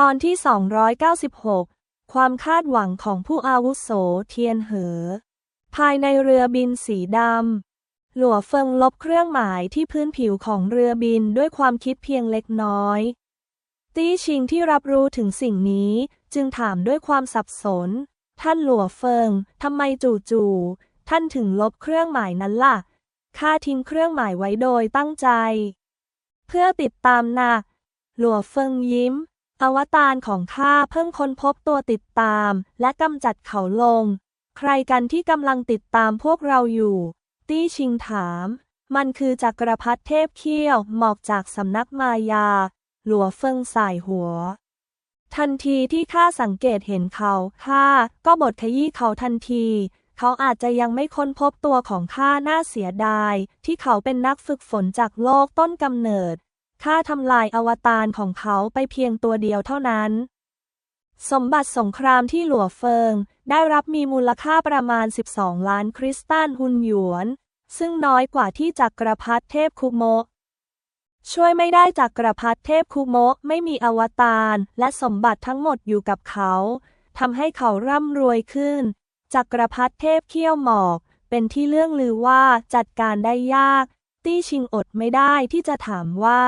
ตอนที่ 296 ความคาดหวังของผู้อาวุโสเทียนเหอ ภายในเรือบินสีดำ หลัวเฟิงลบเครื่องหมายที่พื้นผิวของเรือบินด้วยความคิดเพียงเล็กน้อย ตี้ชิงที่รับรู้ถึงสิ่งนี้จึงถามด้วยความสับสน ท่านหลัวเฟิงทำไมจู่ๆ ท่านถึงลบเครื่องหมายนั้นล่ะ ข้าทิ้งเครื่องหมายไว้โดยตั้งใจ เพื่อติดตามนะหลัวเฟิงยิ้ม อวตารของข้าเพิ่งค้นพบตัวติดตาม และกำจัดเขาลง ใครกันที่กำลังติดตามพวกเราอยู่ ตี้ชิงถาม มันคือจักรพรรดิเทพเขี้ยวหมอกจากสำนักมายา หลัวเฟิงสายหัว ทันทีที่ข้าสังเกตเห็นเขาข้าก็บทขยี้เขาทันที เขาอาจจะยังไม่ค้นพบตัวของข้าน่าเสียดาย ที่เขาเป็นนักฝึกฝนจากโลกต้นกำเนิด ข้าทำลายอวตารของเขาไปเพียงตัวเดียวเท่านั้น สมบัติสงครามที่หลัวเฟิง ได้รับมีมูลค่าประมาณ 12 ล้านคริสตัลฮุนหยวน ซึ่งน้อยกว่าที่จักรพรรดิเทพคุโมะช่วยไม่ได้จักรพรรดิเทพคุโมะไม่มีอวตารและสมบัติทั้งหมดอยู่กับเขาทำให้เขาร่ำรวยขึ้น จักรพรรดิเทพเขี้ยวหมอก เป็นที่เรื่องลือว่าจัดการได้ยาก ตี้ชิงอดไม่ได้ที่จะถามว่า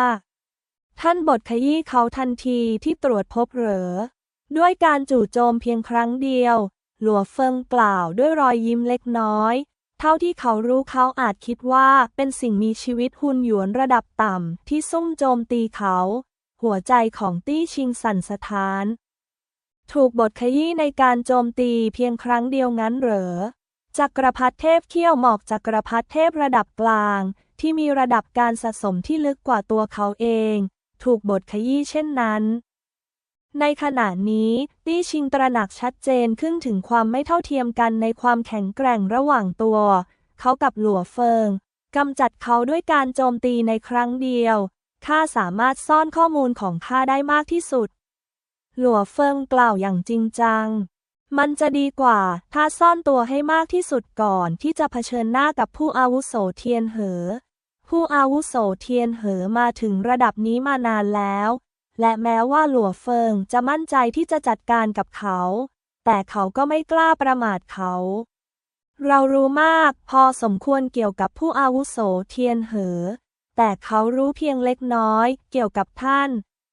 ท่านบทขยี้เขาทันทีที่ตรวจพบเหรอ ด้วยการจู่โจมเพียงครั้งเดียว หลัวเฟิงกล่าวด้วยรอยยิ้มเล็กน้อย เท่าที่เขารู้เขาอาจคิดว่าเป็นสิ่งมีชีวิตหุนหยวนระดับต่ำที่ซุ่มโจมตีเขา หัวใจของตี้ชิงสั่นสะท้าน ถูกบทขยี้ในการโจมตีเพียงครั้งเดียวงั้นเหรอจักรพรรดิเทพเขี้ยวหมอกจักรพรรดิเทพระดับกลาง ที่มีระดับการสะสมที่ลึกกว่าตัวเขาเอง ถูกบทขยี้เช่นนั้น ในขณะนี้ตี้ชิงตระหนักชัดเจนขึ้นถึงความไม่เท่าเทียมกันในความแข็งแกร่งระหว่างตัว เขากับหลัวเฟิงกำจัดเขาด้วยการโจมตีในครั้งเดียวข้าสามารถซ่อนข้อมูลของข้าได้มากที่สุด หลัวเฟิงกล่าวอย่างจริงจัง มันจะดีกว่า ถ้าซ่อนตัวให้มากที่สุดก่อนที่จะเผชิญหน้ากับผู้อาวุโสเทียนเหอ ผู้อาวุโสเทียนเหอมาถึงระดับนี้มานานแล้ว และแม้ว่าหลัวเฟิงจะมั่นใจที่จะจัดการกับเขา แต่เขาก็ไม่กล้าประมาทเขา เรารู้มากพอสมควรเกี่ยวกับผู้อาวุโสเทียนเหอ แต่เขารู้เพียงเล็กน้อยเกี่ยวกับท่าน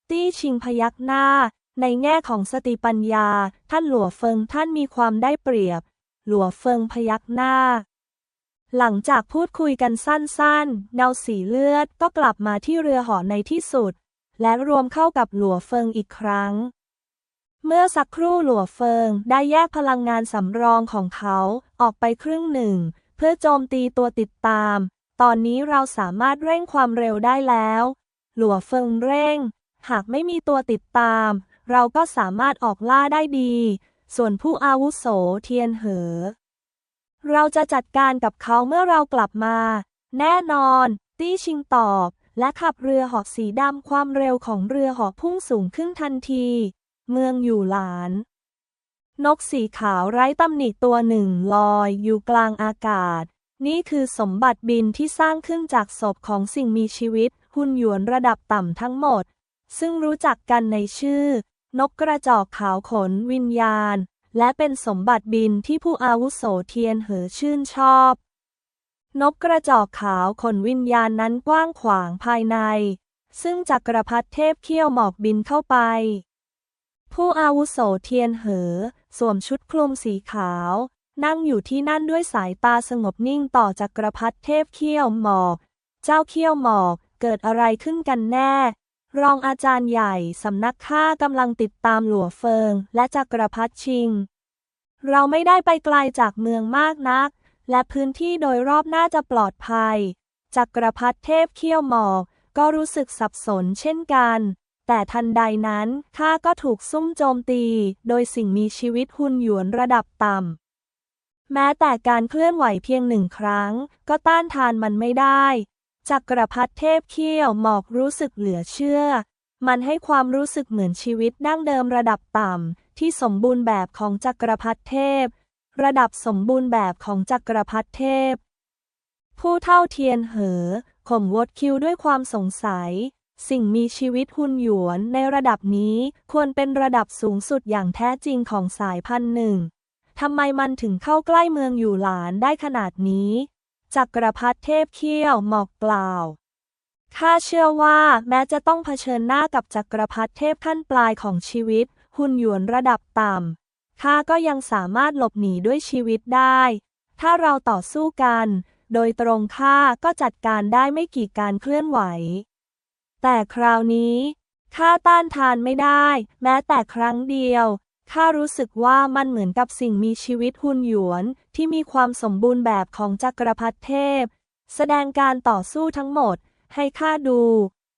ตี้ชิงพยักหน้า ในแง่ของสติปัญญา ท่านหลัวเฟิงท่านมีความได้เปรียบ หลัวเฟิงพยักหน้า หลังจากพูดคุยกันสั้นๆเงาสีเลือดก็กลับมาที่เรือหอในที่สุด และรวมเข้ากับหลัวเฟิงอีกครั้ง เมื่อสักครู่หลัวเฟิงได้แยกพลังงานสำรองของเขาออกไปครึ่งหนึ่ง เพื่อโจมตีตัวติดตาม ตอนนี้เราสามารถเร่งความเร็วได้แล้ว หลัวเฟิงเร่ง หากไม่มีตัวติดตาม เราก็สามารถออกล่าได้ดี ส่วนผู้อาวุโสเทียนเหอ เราจะจัดการกับเขาเมื่อเรากลับมา แน่นอน ตี้ชิงตอบ และขับเรือหอกสีดำความเร็วของเรือหอกพุ่งสูงขึ้นทันที เมืองอยู่หลาน นกสีขาวไร้ตำหนิตัวหนึ่งลอยอยู่กลางอากาศ นี่คือสมบัติบินที่สร้างขึ้นจากศพของสิ่งมีชีวิต หุ่นหยวนระดับต่ำทั้งหมด ซึ่งรู้จักกันในชื่อ นกกระจอกขาวขนวิญญาณ และเป็นสมบัติบินที่ผู้อาวุโสเทียนเหอชื่นชอบ นกกระจอกขาวขนวิญญาณนั้นกว้างขวางภายใน ซึ่งจักรพรรดิเทพเขี้ยวหมอกบินเข้าไป ผู้อาวุโสเทียนเหอ สวมชุดคลุมสีขาว นั่งอยู่ที่นั่นด้วยสายตาสงบนิ่งต่อจักรพรรดิเทพเขี้ยวหมอก เจ้าเขี้ยวหมอกเกิดอะไรขึ้นกันแน่ รองอาจารย์ใหญ่สำนักข้ากำลังติดตามหลัวเฟิง และจักรพรรดิชิง เราไม่ได้ไปไกลจากเมืองมากนัก และพื้นที่โดยรอบน่าจะปลอดภัย จักรพรรดิเทพเขี้ยวหมอกก็รู้สึกสับสนเช่นกัน แต่ทันใดนั้นข้าก็ถูกซุ่มโจมตี โดยสิ่งมีชีวิตหุ่นหยวนระดับต่ำแม้แต่การเคลื่อนไหวเพียงหนึ่งครั้ง ก็ต้านทานมันไม่ได้ จักรพรรดิเทพเขี้ยวหมอกรู้สึกเหลือเชื่อ มันให้ความรู้สึกเหมือนชีวิตดั้งเดิมระดับต่ำ ที่สมบูรณ์แบบของจักรพรรดิเทพ ระดับสมบูรณ์แบบของจักรพรรดิเทพ ผู้เท่าเทียนเหอข่มวดคิวด้วยความสงสัย สิ่งมีชีวิตหุ่นหยวนในระดับนี้ควรเป็นระดับสูงสุดอย่างแท้จริงของสายพันธุ์หนึ่งทำไมมันถึงเข้าใกล้เมืองอยู่หลานได้ขนาดนี้ จักรพรรดิเทพเขี้ยวหมอกกล่าว ข้าเชื่อว่าแม้จะต้องเผชิญหน้ากับจักรพรรดิเทพขั้นปลายของชีวิต หุ่นหยวนระดับต่ำ ข้าก็ยังสามารถหลบหนีด้วยชีวิตได้ ถ้าเราต่อสู้กัน โดยตรงข้าก็จัดการได้ไม่กี่การเคลื่อนไหว แต่คราวนี้ข้าต้านทานไม่ได้ แม้แต่ครั้งเดียวข้ารู้สึกว่ามันเหมือนกับสิ่งมีชีวิตหุ่นหยวน ที่มีความสมบูรณ์แบบของจักรพรรดิเทพ แสดงการต่อสู้ทั้งหมด ให้ข้าดู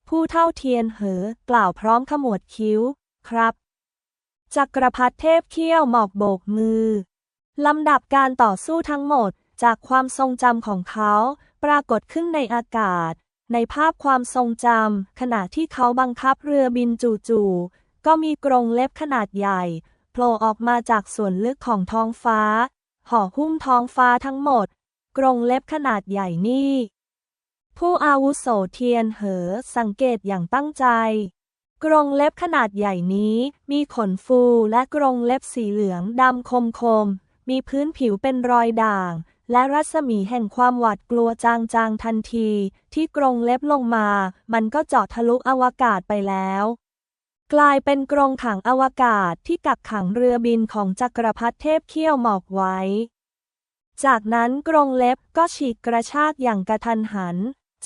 ผู้เท่าเทียนเหอกล่าวพร้อมขมวดคิ้ว ครับ จักรพรรดิเทพเขี้ยวหมอกโบกมือ ลำดับการต่อสู้ทั้งหมดจากความทรงจำของเขาปรากฏขึ้นในอากาศ ในภาพความทรงจำขณะที่เขาบังคับเรือบินจู่ๆก็มีกรงเล็บขนาดใหญ่โผล่ออกมาจากส่วนลึกของท้องฟ้า ห่อหุ้มท้องฟ้าทั้งหมด กรงเล็บขนาดใหญ่นี่ ผู้อาวุโสเทียนเหอสังเกตอย่างตั้งใจ กรงเล็บขนาดใหญ่นี้มีขนฟูและกรงเล็บสีเหลืองดำคมคม มีพื้นผิวเป็นรอยด่าง และรัศมีแห่งความหวาดกลัวจางๆทันที ที่กรงเล็บลงมา มันก็เจาะทะลุอวกาศไปแล้ว กลายเป็นกรงขังอวกาศที่กักขังเรือบินของจักรพรรดิเทพเขี้ยวหมอกไว้ จากนั้นกรงเล็บก็ฉีกกระชากอย่างกระทันหัน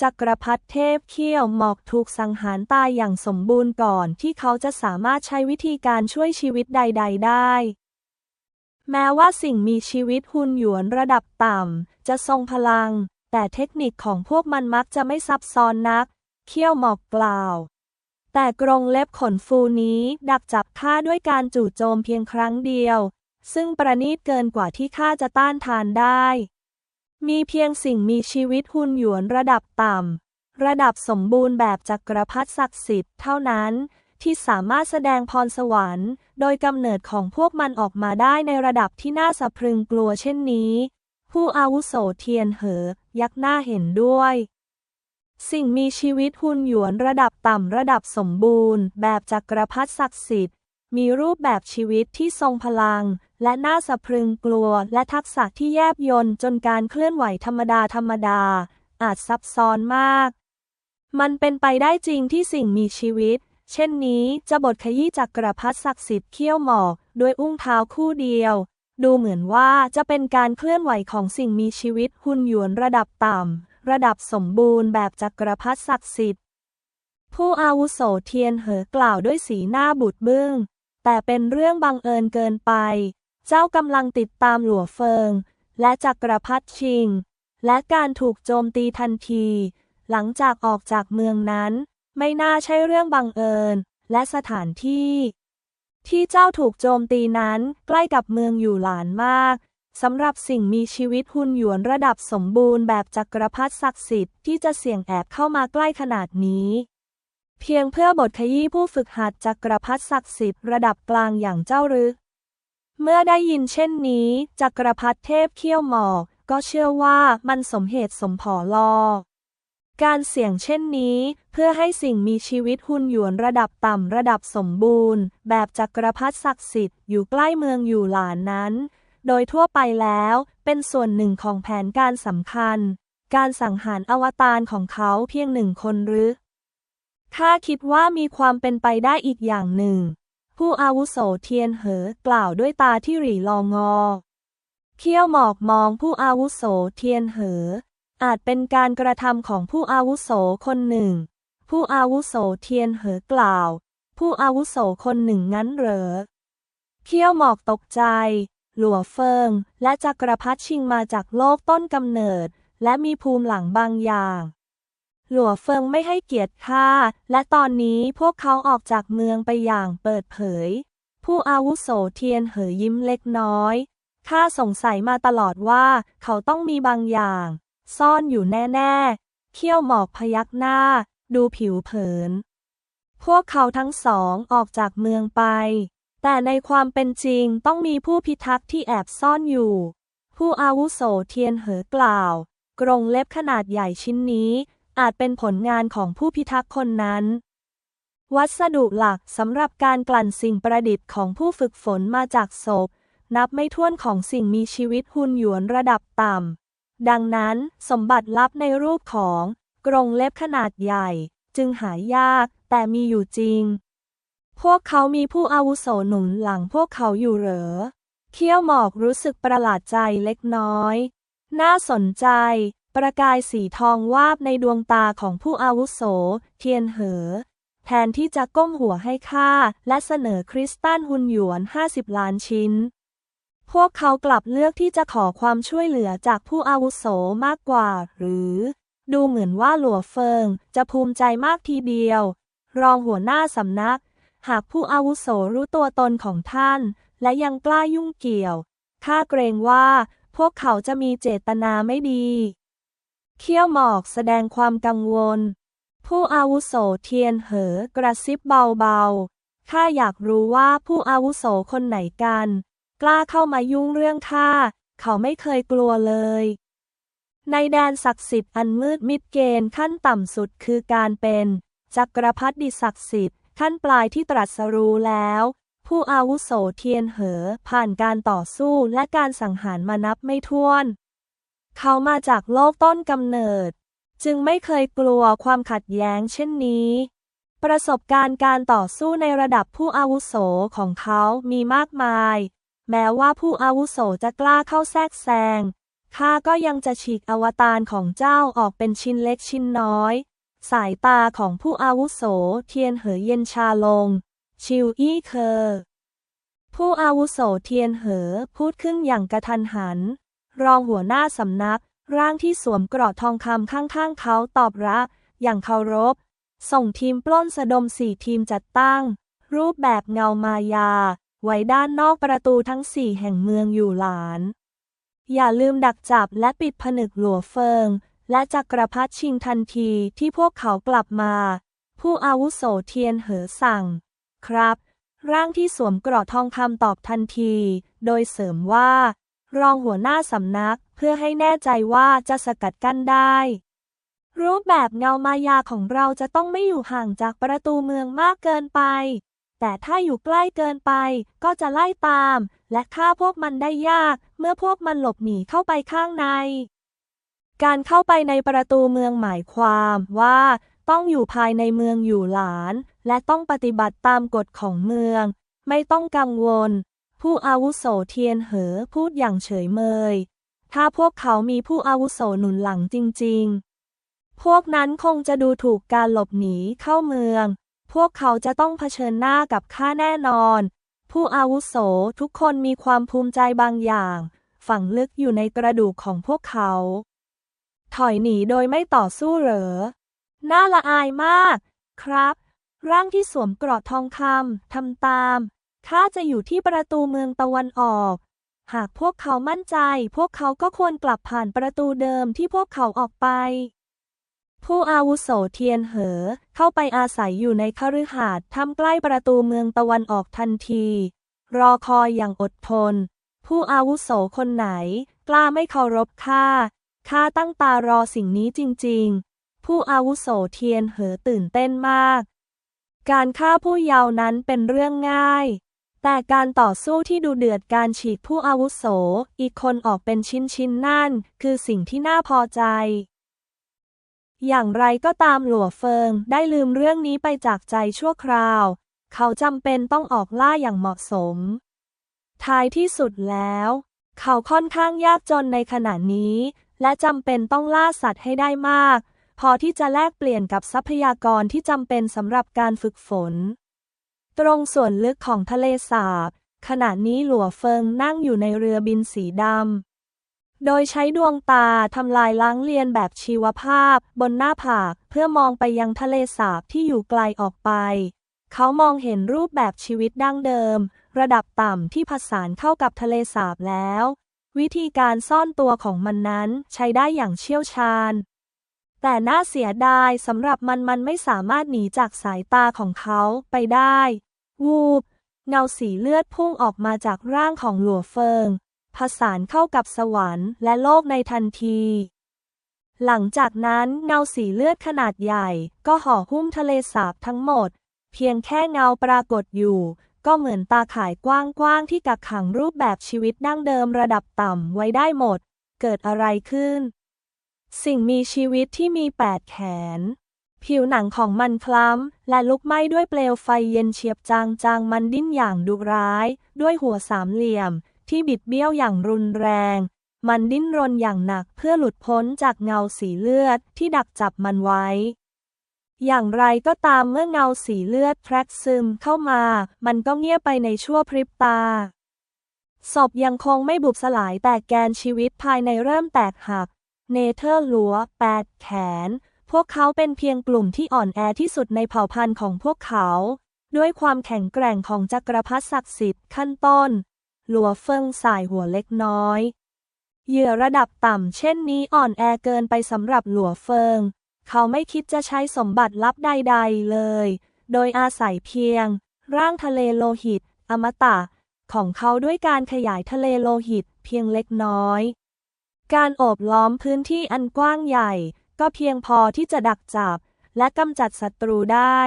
จักรพรรดิเทพเขี้ยวหมอกถูกสังหารตายอย่างสมบูรณ์ก่อนที่เขาจะสามารถใช้วิธีการช่วยชีวิตใด ๆ ได้ แม้ว่าสิ่งมีชีวิตหุ่นหยวนระดับต่ำ จะทรงพลัง แต่เทคนิคของพวกมันมักจะไม่ซับซ้อนนัก เขี้ยวหมอกกล่าว แต่กรงเล็บขนฟูนี้ดักจับข้าด้วยการจู่โจมเพียงครั้งเดียว ซึ่งประณีตเกินกว่าที่ข้าจะต้านทานได้ มีเพียงสิ่งมีชีวิตหุ่นหยวนระดับต่ำ ระดับสมบูรณ์แบบจักรพรรดิศักดิ์สิทธิ์เท่านั้น ที่สามารถแสดงพรสวรรค์ โดยกำเนิดของพวกมันออกมาได้ในระดับที่น่าสะพรึงกลัวเช่นนี้ ผู้อาวุโสเทียนเหอ ยักหน้าเห็นด้วย สิ่งมีชีวิตหุ่นหยวนระดับต่ำระดับสมบูรณ์ แบบจักรพรรดิศักดิ์สิทธิ์ มีรูปแบบชีวิตที่ทรงพลัง และน่าสะพรึงกลัว และทักษะที่แยบยลจนการเคลื่อนไหวธรรมดาธรรมดา อาจซับซ้อนมาก มันเป็นไปได้จริงที่สิ่งมีชีวิต เช่นนี้จะบทขยี้จักรพรรดิศักดิ์สิทธิ์เขี้ยวหมอกด้วยอุ้งเท้าคู่เดียว ดูเหมือนว่าจะเป็นการเคลื่อนไหวของสิ่งมีชีวิตหุ่นหยวนระดับต่ำ ระดับสมบูรณ์แบบจักรพรรดิศักดิ์สิทธิ์ ผู้อาวุโสเทียนเหอกล่าวด้วยสีหน้าบุดบึ้ง แต่เป็นเรื่องบังเอิญเกินไป เจ้ากำลังติดตามหลัวเฟิง และจักรพรรดิชิง และการถูกโจมตีทันที หลังจากออกจากเมืองนั้น ไม่น่าใช่เรื่องบังเอิญ และสถานที่ ที่เจ้าถูกโจมตีนั้นใกล้กับเมืองอยู่หลานมาก สำหรับสิ่งมีชีวิตหุ่นหยวนระดับสมบูรณ์แบบจักรพรรดิศักดิ์สิทธิ์ที่จะเสี่ยงแอบเข้ามาใกล้ขนาดนี้ เพียงเพื่อบทขยี้ผู้ฝึกหัดจักรพรรดิศักดิ์สิทธิ์ระดับกลางอย่างเจ้ารือเมื่อได้ยินเช่นนี้ จักรพรรดิเทพเขี้ยวหมอกก็เชื่อว่ามันสมเหตุสมผอลอ การเสี่ยงเช่นนี้ เพื่อให้สิ่งมีชีวิตหุ่นหยวนระดับต่ำระดับสมบูรณ์ แบบจักรพรรดิศักดิ์สิทธิ์อยู่ใกล้เมืองอยู่หลานนั้น โดยทั่วไปแล้ว เป็นส่วนหนึ่งของแผนการสำคัญ การสังหารอวตารของเขาเพียงหนึ่งคนหรือข้าคิดว่ามีความเป็นไปได้อีกอย่างหนึ่ง ผู้อาวุโสเทียนเหอกล่าวด้วยตาที่หรี่ลองอ เขี้ยวหมอกมองผู้อาวุโสเทียนเหอ อาจเป็นการกระทำของผู้อาวุโสคนหนึ่ง ผู้อาวุโสเทียนเหอกล่าว ผู้อาวุโสคนหนึ่งงั้นเหรอ เขี้ยวหมอกตกใจ หลัวเฟิง และจักรพรรดิชิงมาจากโลกต้นกำเนิด และมีภูมิหลังบางอย่าง หลัวเฟิงไม่ให้เกียรติข้าและตอนนี้พวกเขาออกจากเมืองไปอย่างเปิดเผย ผู้อาวุโสเทียนเหอยิ้มเล็กน้อยข้าสงสัยมาตลอดว่าเขาต้องมีบางอย่าง ซ่อนอยู่แน่ๆ เขี้ยวหมอกพยักหน้า ดูผิวเผิน พวกเขาทั้งสองออกจากเมืองไป แต่ในความเป็นจริงต้องมีผู้พิทักษ์ที่แอบซ่อนอยู่ ผู้อาวุโสเทียนเหอกล่าว กรงเล็บขนาดใหญ่ชิ้นนี้ อาจเป็นผลงานของผู้พิทักษ์คนนั้น วัสดุหลักสำหรับการกลั่นสิ่งประดิษฐ์ของผู้ฝึกฝนมาจากศพ นับไม่ถ้วนของสิ่งมีชีวิตหุ่นหยวนระดับต่ำ ดังนั้นสมบัติลับในรูปของ กรงเล็บขนาดใหญ่ จึงหายากแต่มีอยู่จริง พวกเขามีผู้อาวุโสหนุนหลังพวกเขาอยู่เหรอ เขี้ยวหมอกรู้สึกประหลาดใจเล็กน้อย น่าสนใจ ประกายสีทองวาบในดวงตาของผู้อาวุโส เทียนเหอ แทนที่จะก้มหัวให้ค่าและเสนอคริสตัลหุนหยวน 50 ล้านชิ้น พวกเขากลับเลือกที่จะขอความช่วยเหลือจากผู้อาวุโสมากกว่า หรือ ดูเหมือนว่าหลัวเฟิงจะภูมิใจมากทีเดียว รองหัวหน้าสำนัก หากผู้อาวุโสรู้ตัวตนของท่าน และยังกล้ายุ่งเกี่ยวข้าเกรงว่าพวกเขาจะมีเจตนาไม่ดี เขี้ยวหมอกแสดงความกังวล ผู้อาวุโสเทียนเหอกระซิบเบาๆข้าอยากรู้ว่าผู้อาวุโสคนไหนกัน กล้าเข้ามายุ่งเรื่องข้าเขาไม่เคยกลัวเลย ในแดนศักดิ์สิทธิ์อันมืดมิดเกณฑ์ขั้นต่ำสุดคือการเป็นจักรพรรดิศักดิ์สิทธิ์ ขั้นปลายที่ตรัสรู้แล้ว ผู้อาวุโสเทียนเหอ ผ่านการต่อสู้และการสังหารมานับไม่ถ้วน เขามาจากโลกต้นกำเนิด จึงไม่เคยกลัวความขัดแย้งเช่นนี้ ประสบการณ์การต่อสู้ในระดับผู้อาวุโสของเขามีมากมาย แม้ว่าผู้อาวุโสจะกล้าเข้าแทรกแซงข้าก็ยังจะฉีกอวตารของเจ้าออกเป็นชิ้นเล็กชิ้นน้อย สายตาของผู้อาวุโสเทียนเหอเย็นชาลง ชิวอี้เคอผู้อาวุโสเทียนเหอพูดขึ้นอย่างกระทันหัน รองหัวหน้าสำนัก ร่างที่สวมกราะทองคำข้างๆเขาตอบรับอย่างเคารพ ส่งทีมปล้นสะดมสี่ทีมจัดตั้ง รูปแบบเงามายา ไว้ด้านนอกประตูทั้งสี่แห่งเมืองอยู่หลาน อย่าลืมดักจับและปิดผนึกหลัวเฟิง และจักรพรรดิชิงทันทีที่พวกเขากลับมา ผู้อาวุโสเทียนเหอสั่ง ครับ ร่างที่สวมเกราะทองคำตอบทันที โดยเสริมว่า รองหัวหน้าสำนักเพื่อให้แน่ใจว่าจะสกัดกั้นได้ รูปแบบเงามายาของเราจะต้องไม่อยู่ห่างจากประตูเมืองมากเกินไป แต่ถ้าอยู่ใกล้เกินไปก็จะไล่ตาม และฆ่าพวกมันได้ยากเมื่อพวกมันหลบหนีเข้าไปข้างใน การเข้าไปในประตูเมืองหมายความว่า ต้องอยู่ภายในเมืองอยู่หลาน และต้องปฏิบัติตามกฎของเมือง ไม่ต้องกังวล ผู้อาวุโสเทียนเหอพูดอย่างเฉยเมย ถ้าพวกเขามีผู้อาวุโสหนุนหลังจริง ๆ พวกนั้นคงจะดูถูกการหลบหนีเข้าเมือง พวกเขาจะต้องเผชิญหน้ากับข้าแน่นอน ผู้อาวุโสทุกคนมีความภูมิใจบางอย่าง ฝังลึกอยู่ในกระดูกของพวกเขา ถอยหนีโดยไม่ต่อสู้เหรอ น่าละอายมาก ครับ ร่างที่สวมเกราะทองคำทำตาม ข้าจะอยู่ที่ประตูเมืองตะวันออก หากพวกเขามั่นใจ พวกเขาก็ควรกลับผ่านประตูเดิมที่พวกเขาออกไป ผู้อาวุโสเทียนเหอ เข้าไปอาศัยอยู่ในคฤหาสน์ทำใกล้ประตูเมืองตะวันออกทันที รอคอยอย่างอดทน ผู้อาวุโสคนไหน กล้าไม่เคารพข้า ข้าตั้งตารอสิ่งนี้จริง ๆ ผู้อาวุโสเทียนเหอตื่นเต้นมาก การฆ่าผู้เยาว์นั้นเป็นเรื่องง่าย แต่การต่อสู้ที่ดูเดือดการฉีกผู้อาวุโสอีกคนออกเป็นชิ้นๆนั่น คือสิ่งที่น่าพอใจ อย่างไรก็ตามหลัวเฟิงได้ลืมเรื่องนี้ไปจากใจชั่วคราว เขาจำเป็นต้องออกล่าอย่างเหมาะสม ท้ายที่สุดแล้ว เขาค่อนข้างยากจนในขณะนี้ และจำเป็นต้องล่าสัตว์ให้ได้มาก พอที่จะแลกเปลี่ยนกับทรัพยากรที่จำเป็นสำหรับการฝึกฝน ตรงส่วนลึกของทะเลสาบ ขณะนี้หลัวเฟิงนั่งอยู่ในเรือบินสีดำ โดยใช้ดวงตาทำลายล้างเลียนแบบชีวภาพ บนหน้าผากเพื่อมองไปยังทะเลสาบที่อยู่ไกลออกไป เขามองเห็นรูปแบบชีวิตดั้งเดิม ระดับต่ำที่ผสานเข้ากับทะเลสาบแล้ว วิธีการซ่อนตัวของมันนั้นใช้ได้อย่างเชี่ยวชาญ แต่น่าเสียดายสำหรับมันมันไม่สามารถหนีจากสายตาของเขาไปได้ วูบ เงาสีเลือดพุ่งออกมาจากร่างของหลัวเฟิง ผสานเข้ากับสวรรค์และโลกในทันที หลังจากนั้นเงาสีเลือดขนาดใหญ่ ก็ห่อหุ้มทะเลสาบทั้งหมด เพียงแค่เงาปรากฏอยู่ ก็เหมือนตาข่ายกว้างๆที่กักขังรูปแบบชีวิตดั้งเดิมระดับต่ำไว้ได้หมด เกิดอะไรขึ้น สิ่งมีชีวิตที่มีแปดแขน ผิวหนังของมันคล้ำ และลุกไหม้ด้วยเปลวไฟเย็นเฉียบจางๆ มันดิ้นอย่างดุร้าย ด้วยหัวสามเหลี่ยม ที่บิดเบี้ยวอย่างรุนแรง มันดิ้นรนอย่างหนักเพื่อหลุดพ้นจากเงาสีเลือดที่ดักจับมันไว้ อย่างไรก็ตามเมื่อเงาสีเลือดแทรกซึมเข้ามา มันก็เงียบไปในชั่วพริบตา ศพยังคงไม่บุบสลายแต่แกนชีวิตภายในเริ่มแตกหัก เนเธอร์ลัวแปดแขน พวกเขาเป็นเพียงกลุ่มที่อ่อนแอที่สุดในเผ่าพันธุ์ของพวกเขา ด้วยความแข็งแกร่งของจักรพรรดิศักดิ์สิทธิ์ขั้นต้น หลัวเฟิงสายหัวเล็กน้อย เหยื่อระดับต่ำเช่นนี้อ่อนแอเกินไปสำหรับหลัวเฟิง เขาไม่คิดจะใช้สมบัติลับใด ๆ เลย โดยอาศัยเพียง ร่างทะเลโลหิต อมตะ ของเขาด้วยการขยายทะเลโลหิตเพียงเล็กน้อย การโอบล้อมพื้นที่อันกว้างใหญ่ ก็เพียงพอที่จะดักจับ และกำจัดศัตรูได้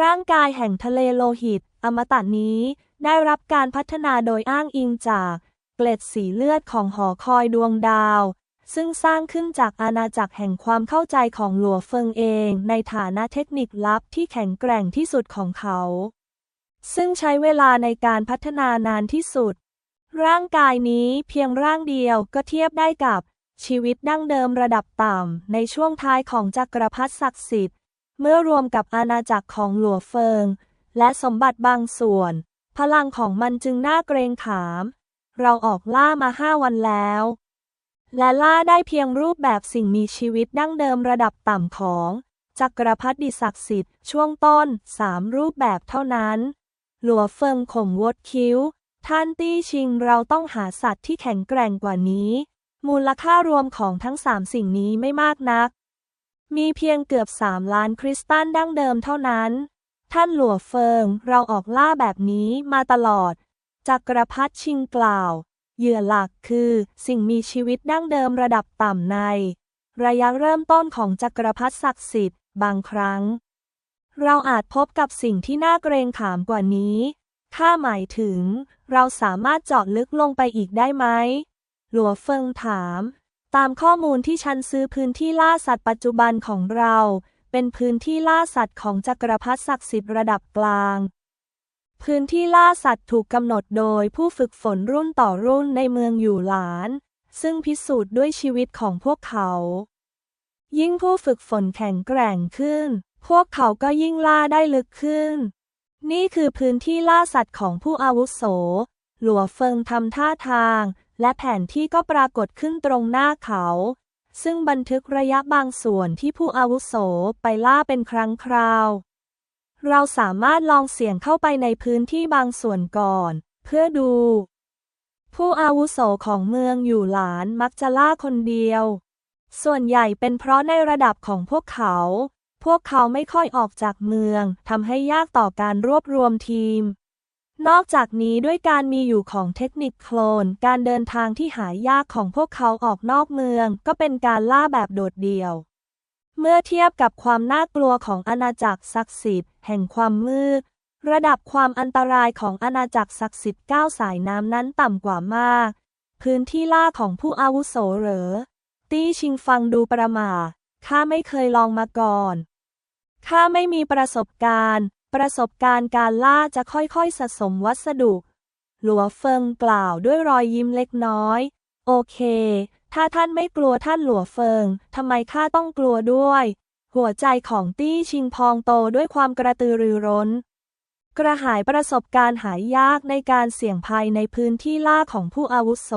ร่างกายแห่งทะเลโลหิต อมตะนี้ได้รับการพัฒนาโดยอ้างอิงจากเกล็ดสีเลือดของหอคอยดวงดาว ซึ่งสร้างขึ้นจากอาณาจักรแห่งความเข้าใจของหลัวเฟิงเอง ในฐานะเทคนิคลับที่แข็งแกร่งที่สุดของเขา ซึ่งใช้เวลาในการพัฒนานานที่สุด ร่างกายนี้เพียงร่างเดียวก็เทียบได้กับชีวิตดั้งเดิมระดับต่ำในช่วงท้ายของจักรพรรดิศักดิ์สิทธิ์ เมื่อรวมกับอาณาจักรของหลัวเฟิง และสมบัติบางส่วน พลังของมันจึงน่าเกรงขาม เราออกล่ามาห้าวันแล้ว และล่าได้เพียงรูปแบบสิ่งมีชีวิตดั้งเดิมระดับต่ำของ จักรพรรดิศักดิ์สิทธิ์ช่วงต้นสามรูปแบบเท่านั้น หลัวเฟิงข่มวดคิ้ว ท่านตี้ชิงเราต้องหาสัตว์ที่แข็งแกร่งกว่านี้ มูลค่ารวมของทั้งสามสิ่งนี้ไม่มากนัก มีเพียงเกือบสามล้านคริสตัลดั้งเดิมเท่านั้น ท่านหลัวเฟิงเราออกล่าแบบนี้มาตลอด จักรพรรดิชิงกล่าว เหยื่อหลักคือ สิ่งมีชีวิตดั้งเดิมระดับต่ำใน ระยะเริ่มต้นของจักรพรรดิศักดิ์สิทธิ์บางครั้ง เราอาจพบกับสิ่งที่น่าเกรงขามกว่านี้ข้าหมายถึง เราสามารถเจาะลึกลงไปอีกได้ไหม หลัวเฟิงถาม ตามข้อมูลที่ฉันซื้อพื้นที่ล่าสัตว์ปัจจุบันของเรา เป็นพื้นที่ล่าสัตว์ของจักรพรรดิศักดิ์สิทธิ์ระดับกลาง พื้นที่ล่าสัตว์ถูกกำหนดโดยผู้ฝึกฝนรุ่นต่อรุ่นในเมืองอยู่หลาน ซึ่งพิสูจน์ด้วยชีวิตของพวกเขา ยิ่งผู้ฝึกฝนแข็งแกร่งขึ้น พวกเขาก็ยิ่งล่าได้ลึกขึ้น นี่คือพื้นที่ล่าสัตว์ของผู้อาวุโส หลัวเฟิงทำท่าทาง และแผนที่ก็ปรากฏขึ้นตรงหน้าเขา ซึ่งบันทึกระยะบางส่วนที่ผู้อาวุโสไปล่าเป็นครั้งคราว เราสามารถลองเสี่ยงเข้าไปในพื้นที่บางส่วนก่อน เพื่อดู ผู้อาวุโสของเมืองอยู่หลานมักจะล่าคนเดียว ส่วนใหญ่เป็นเพราะในระดับของพวกเขา พวกเขาไม่ค่อยออกจากเมืองทำให้ยากต่อการรวบรวมทีม นอกจากนี้ด้วยการมีอยู่ของเทคนิคโคลน การเดินทางที่หายากของพวกเขาออกนอกเมือง ก็เป็นการล่าแบบโดดเดี่ยว เมื่อเทียบกับความน่ากลัวของอาณาจักรศักดิ์สิทธิ์แห่งความมืด ระดับความอันตรายของอาณาจักรศักดิ์สิทธิ์เก้าสายน้ำนั้นต่ำกว่ามาก พื้นที่ล่าของผู้อาวุโสเหรอ ตี้ชิงฟังดูประหม่าข้าไม่เคยลองมาก่อนข้าไม่มีประสบการณ์ ประสบการณ์การล่าจะค่อยๆสะสมวัสดุ หลัวเฟิงกล่าวด้วยรอยยิ้มเล็กน้อย โอเค ถ้าท่านไม่กลัวท่านหลัวเฟิง ทำไมข้าต้องกลัวด้วย หัวใจของตี้ชิงพองโตด้วยความกระตือรือร้น กระหายประสบการณ์หายยากในการเสี่ยงภัยในพื้นที่ล่าของผู้อาวุโส